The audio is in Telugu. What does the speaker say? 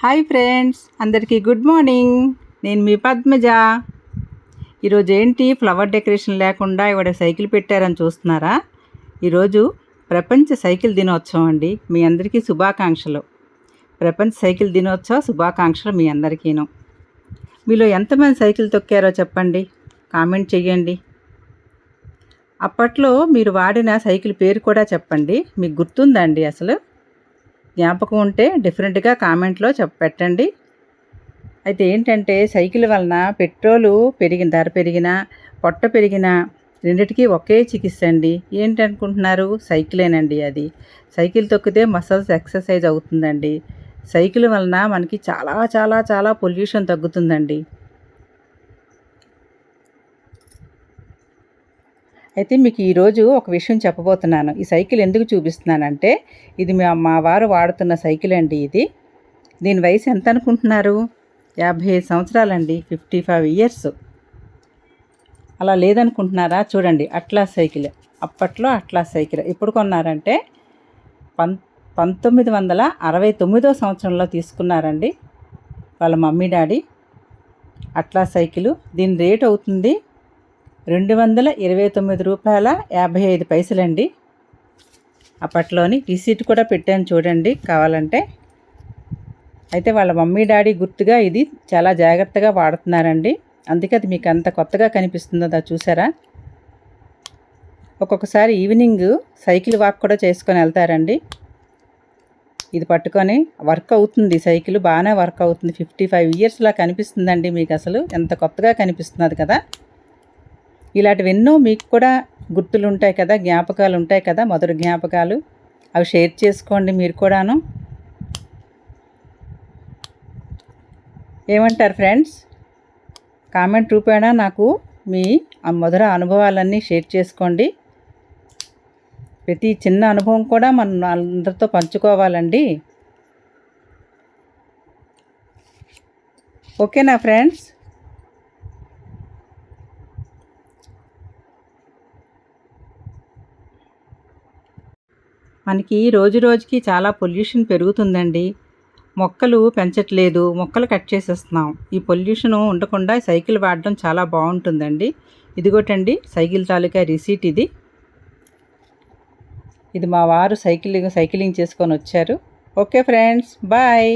హాయ్ ఫ్రెండ్స్ అందరికీ గుడ్ మార్నింగ్. నేను మీ పద్మజ. ఈరోజు ఏంటి ఫ్లవర్ డెకరేషన్ లేకుండా ఇవాడ సైకిల్ పెట్టారని చూస్తున్నారా? ఈరోజు ప్రపంచ సైకిల్ దినోత్సవం అండి. మీ అందరికీ శుభాకాంక్షలు. ప్రపంచ సైకిల్ దినోత్సవ శుభాకాంక్షలు మీ అందరికీను. మీలో ఎంతమంది సైకిల్ తొక్కారో చెప్పండి. కామెంట్ చేయండి అప్పట్లో మీరు వాడిన సైకిల్ పేరు కూడా చెప్పండి. మీకు గుర్తుందండి అసలు? జ్ఞాపకం ఉంటే డిఫరెంట్గా కామెంట్లో చెప్ప పెట్టండి. అయితే ఏంటంటే సైకిల్ వలన పెట్రోలు పెరిగిన ధర పెరిగిన పొట్ట పెరిగిన రెండిటికీ ఒకే చికిత్స అండి. ఏంటనుకుంటున్నారు? సైకిలేనండి అది. సైకిల్ తొక్కితే మసల్స్ ఎక్సర్సైజ్ అవుతుందండి. సైకిల్ వలన మనకి చాలా చాలా చాలా పొల్యూషన్ తగ్గుతుందండి. అయితే మీకు ఈరోజు ఒక విషయం చెప్పబోతున్నాను. ఈ సైకిల్ ఎందుకు చూపిస్తున్నానంటే ఇది మా మా వారు వాడుతున్న సైకిల్ అండి ఇది. దీని వయసు ఎంత అనుకుంటున్నారు? యాభై ఐదు సంవత్సరాలండి ఫిఫ్టీ ఫైవ్ ఇయర్స్. అలా లేదనుకుంటున్నారా? చూడండి అట్లా సైకిల్. అప్పట్లో అట్లా సైకిల్. ఎప్పుడు కొన్నారంటే పం పంతొమ్మిది వందల అరవై తొమ్మిదో సంవత్సరంలో తీసుకున్నారండి వాళ్ళ మమ్మీ డాడీ. అట్లా సైకిల్. దీని రేట్ అవుతుంది రెండు వందల ఇరవై తొమ్మిది రూపాయల యాభై ఐదు పైసలండి. అప్పట్లోని రిసీట్ కూడా పెట్టాను చూడండి కావాలంటే. అయితే వాళ్ళ మమ్మీ డాడీ గుర్తుగా ఇది చాలా జాగ్రత్తగా వాడుతున్నారండి. అందుకే అది మీకు అంత కొత్తగా కనిపిస్తుందో అది చూసారా? ఒక్కొక్కసారి ఈవినింగ్ సైకిల్ వాక్ కూడా చేసుకొని వెళ్తారండి. ఇది పట్టుకొని వర్క్ అవుతుంది సైకిల్ బాగానే వర్క్ అవుతుంది. ఫిఫ్టీ ఫైవ్ ఇయర్స్లా కనిపిస్తుందండి మీకు అసలు. ఎంత కొత్తగా కనిపిస్తున్నది కదా. ఇలాంటివి ఎన్నో మీకు కూడా గుర్తులు ఉంటాయి కదా జ్ఞాపకాలు ఉంటాయి కదా మొదటి జ్ఞాపకాలు. అవి షేర్ చేసుకోండి మీరు కూడాను. ఏమంటారు ఫ్రెండ్స్? కామెంట్ రూపేణా నాకు మీ ఆ మధుర అనుభవాలన్నీ షేర్ చేసుకోండి. ప్రతి చిన్న అనుభవం కూడా మనం అందరితో పంచుకోవాలండి. ఓకేనా ఫ్రెండ్స్? మనకి రోజు రోజుకి చాలా పొల్యూషన్ పెరుగుతుందండి. మొక్కలు పెంచట్లేదు మొక్కలు కట్ చేసేస్తున్నాం. ఈ పొల్యూషన్ ఉండకుండా సైకిల్ వాడడం చాలా బాగుంటుందండి. ఇదిగోటండి సైకిల్ తాలూకా రిసీట్ ఇది. ఇది మా వారు సైకిల్ సైకిలింగ్ చేసుకొని వచ్చారు. Okay friends bye.